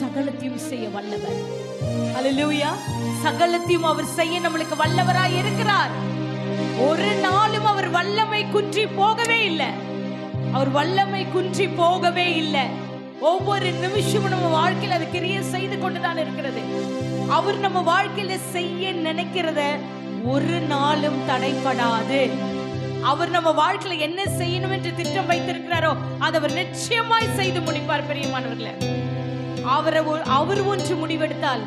சகலத்தையும் செய்ய வல்லவர். அலலூயா சகலத்தையும் அவர் செய்ய நம்மளுக்கு வல்லவராய் இருக்கிறார். ஒரு நாளும் அவர் வல்லமை குன்றி போகவே இல்லை. அவர் வல்லமை குன்றி போகவே இல்லை. ஒவ்வொரு நிமிஷமும் நம்ம வாழ்க்கையில அது கிரியை செய்து கொண்டுதான் இருக்கிறது. அவர் நம்ம வாழ்க்கையில செய்ய நினைக்கிறத ஒரு நாளும் தடைப்படாது. அவர் நம்ம வாழ்க்கையில என்ன செய்யணும் என்று திட்டம் வைத்திருக்கிறாரோ அதை அவர் நிச்சயமாய் செய்து முடிப்பார் பெரியமானவர்களை. அவரை அவர் ஒன்று முடிவெடுத்தால்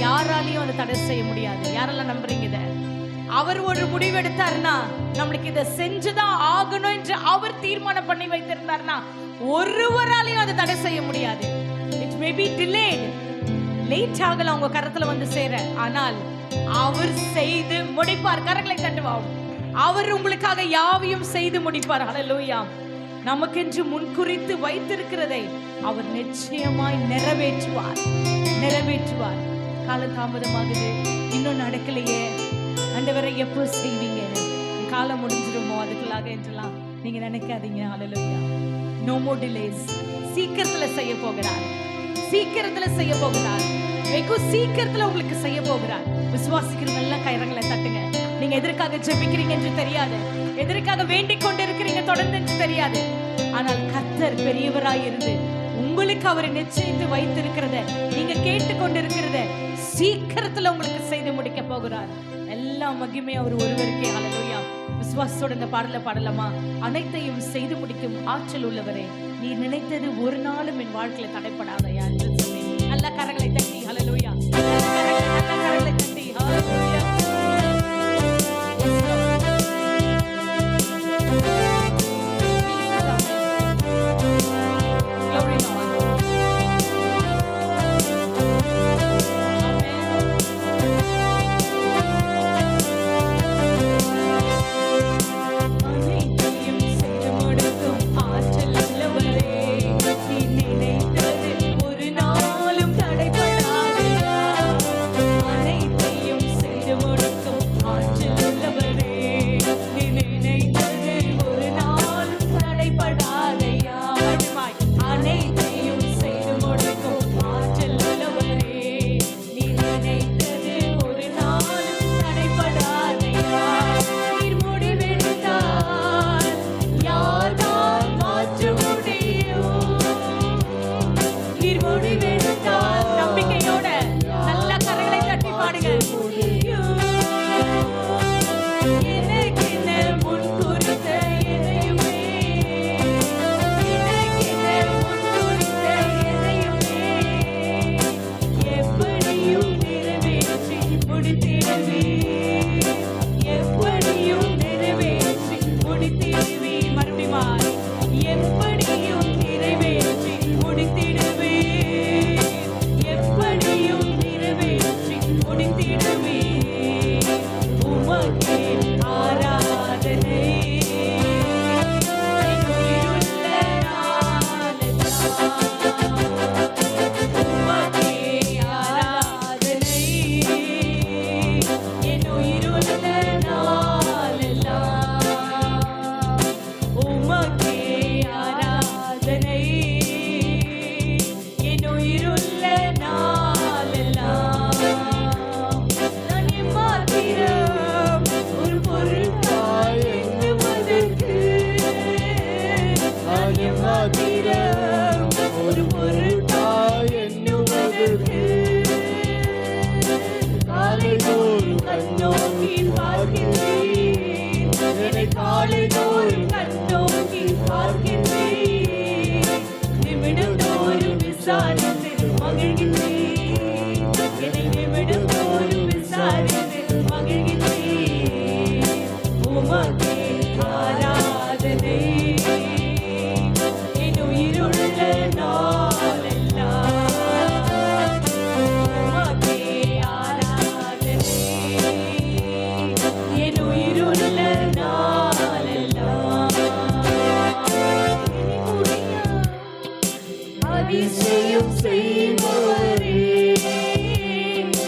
யாராலையும் அதை தடை செய்ய முடியாது. யாரெல்லாம் நம்புறீங்க இதை? அவர் ஒரு முடிவெடுத்தாருன்னா நம்மளுக்கு இதை செஞ்சுதான் ஆகணும் என்று அவர் தீர்மானம் பண்ணி வைத்திருந்தாருன்னா ஒருவராலையும் அதை தடை செய்ய முடியாது. It's maybe delay delayed late ஆகல உங்க கரத்துல வந்து சேர. ஆனால் அவர் செய்து முடிப்பார். கரங்களை தட்டுவாம் அவர் உங்களுக்காக யாவையும் செய்து முடிப்பார். ஹalleluya நமக்கென்று முன்குறித்து வைத்திருக்கிறதை அவர் நிச்சயமாய் நிறைவேற்றுவார். நிறைவேற்றுவார். காலதாமதமாகுது. இன்னும் நடக்கலையே. ஆண்டவரை எப்போ செய்வீங்க? காலம் முடிஞ்சிருமோ? அதுக்குள்ளாக என்றெல்லாம் நீங்க நினைக்காதீங்க. அலலுயா நோ மோ டிலேஸ் சீக்கிரத்துல செய்ய போகிறார். சீக்கிரத்துல செய்ய போகிறார். வெகு சீக்கிரத்துல உங்களுக்கு செய்ய போகிறார். விசுவாசிக்கிறவங்க எல்லாம் கயிறங்களை தட்டுங்க. நீங்க எதற்காக ஜெபிக்கிறீங்க என்று தெரியாது. எதற்காக வேண்டிக் கொண்டு இருக்கிறீங்க தொடர்ந்து என்று தெரியாது. ஆனால் கர்த்தர் பெரியவராய் இருந்து உங்களுக்கு அவர் நிச்சயித்து வைத்திருக்கிறத நீங்க கேட்டுக்கொண்டிருக்கிறத சீக்கிரத்துல உங்களுக்கு செய்து முடிக்க போகிறார். எல்லா மகிமையும் அவர் ஒருவருக்கே. ஹalleluya விசுவாசத்தோட இந்த பாடல பாடலாமா? அனைத்தையும் செய்து முடிக்கும் ஆற்றல் உள்ளவரே. நீ நினைத்தது ஒரு நாளும் என் வாழ்க்கையில தடைப்படாதயா என்று சொல்லி நல்ல கரங்களை தட்டி. அதிசயம் செய்பவரே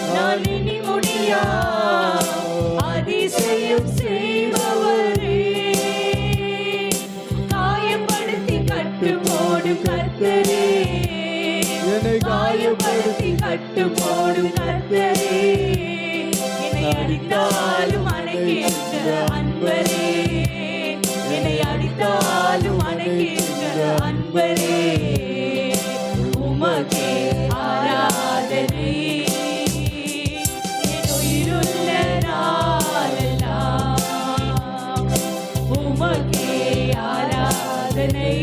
நான் இனி முடியா அடித்தாலும் அணைக்கின்ற அன்பரே. என்னை அடித்தாலும் அணைக்கின்ற அன்பரே. உமக்கே ஆராதனை. உயிருள்ள நாளெல்லாம் உமக்கே ஆராதனை.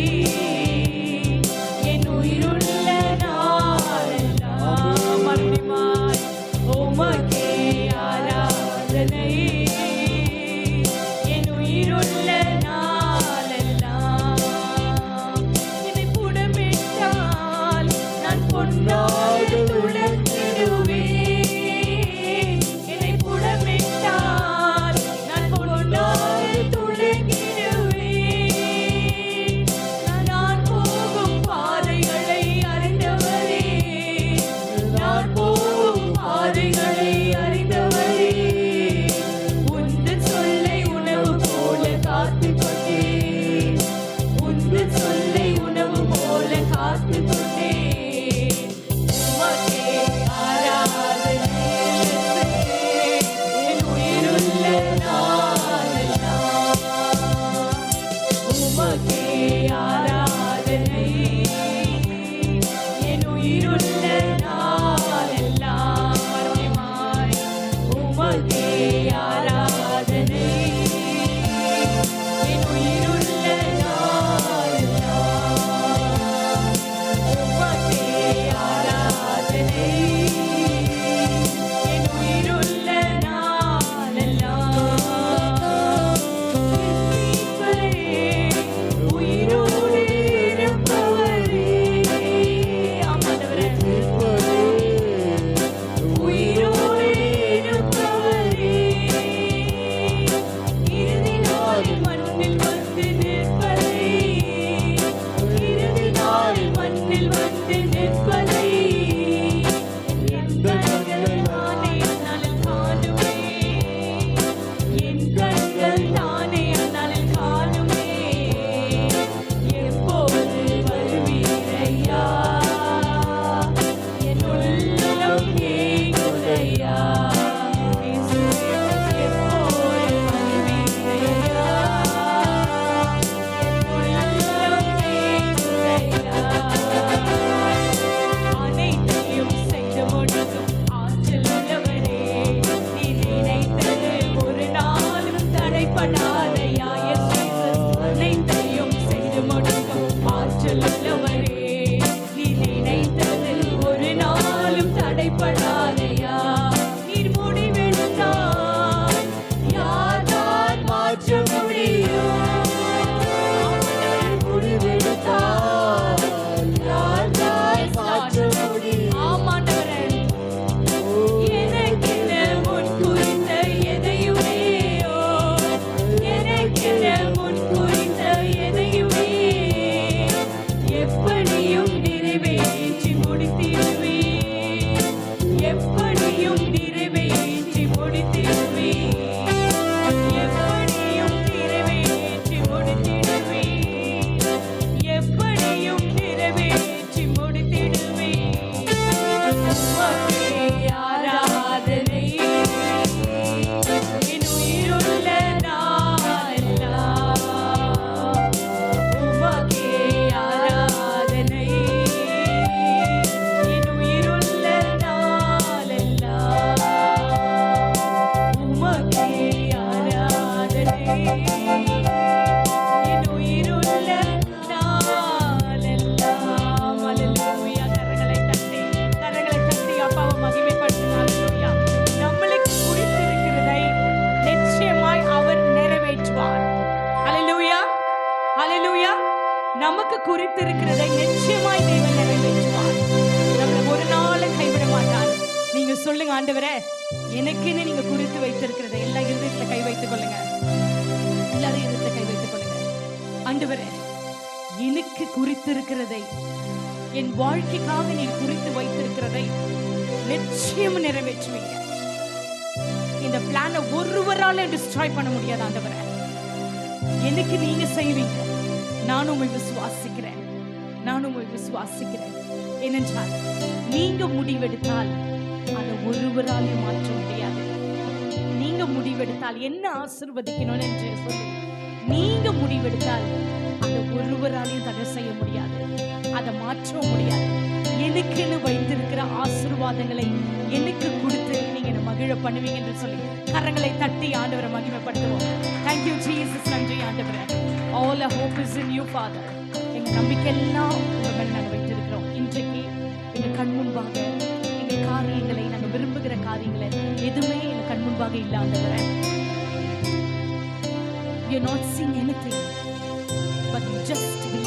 உமக்கே ஆராதனை. என் உயிருள்ள நமக்கு குறித்து இருக்கிறதை நிச்சயமாய் தேவன் நிறைவேற்றுவார் நம்மளை ஒரு நாளும் கைவிட மாட்டார் நீங்க சொல்லுங்க ஆண்டவரே எனக்குன்னு நீங்க குறித்து வைத்திருக்கிறதை எல்லா இருதயத்துல கை வைத்துக் கொள்ளுங்க எல்லாரும் இருந்த கை வைத்துக் கொள்ளுங்க ஆண்டவரே எனக்கு குறித்திருக்கிறதை என் வாழ்க்கைக்காக நீர் குறித்து வைத்திருக்கிறதை நிச்சயம் நிறைவேற்றுவீங்க இந்த பிளான ஒருவரால டிஸ்ட்ராய் பண்ண முடியாது ஆண்டவரே. எனக்கு நீங்க செய்வீங்க. நான் உண்மை விசுவாசிக்கிறேன். நான் உண்மை விசுவாசிக்கிறேன். ஏனென்றால் நீங்க முடிவெடுத்தால் அதை ஒருவராலே மாற்ற முடியாது. நீங்க முடிவெடுத்தால் என்ன ஆசிர்வதிக்கணும் என்று சொல்லி. நீங்க முடிவெடுத்தால் அதை ஒருவராலையும் தடை செய்ய முடியாது. அதை மாற்றவும் முடியாது. எனக்குன்னு வைத்திருக்கிற ஆசீர்வாதங்களை எனக்கு கொடுத்து நீங்க என்ன மகிழ பண்ணுவீங்க என்று சொல்லி. கரங்களை தட்டி ஆண்டவரை மகிமைப்படுத்துவோம். தேங்க்யூ ஜீசஸ் நன்றி ஆண்டவரை. All a hope is in you father எங்க நம்பிக்கை எல்லாம் உங்க வைத்திருக்கிறோம். இன்றைக்கு எங்க கண் முன்பாக எங்க காரியங்களை நாங்கள் விரும்புகிற காரியங்களை முன்பாக இல்ல ஆண்டவரே not seeing anything but we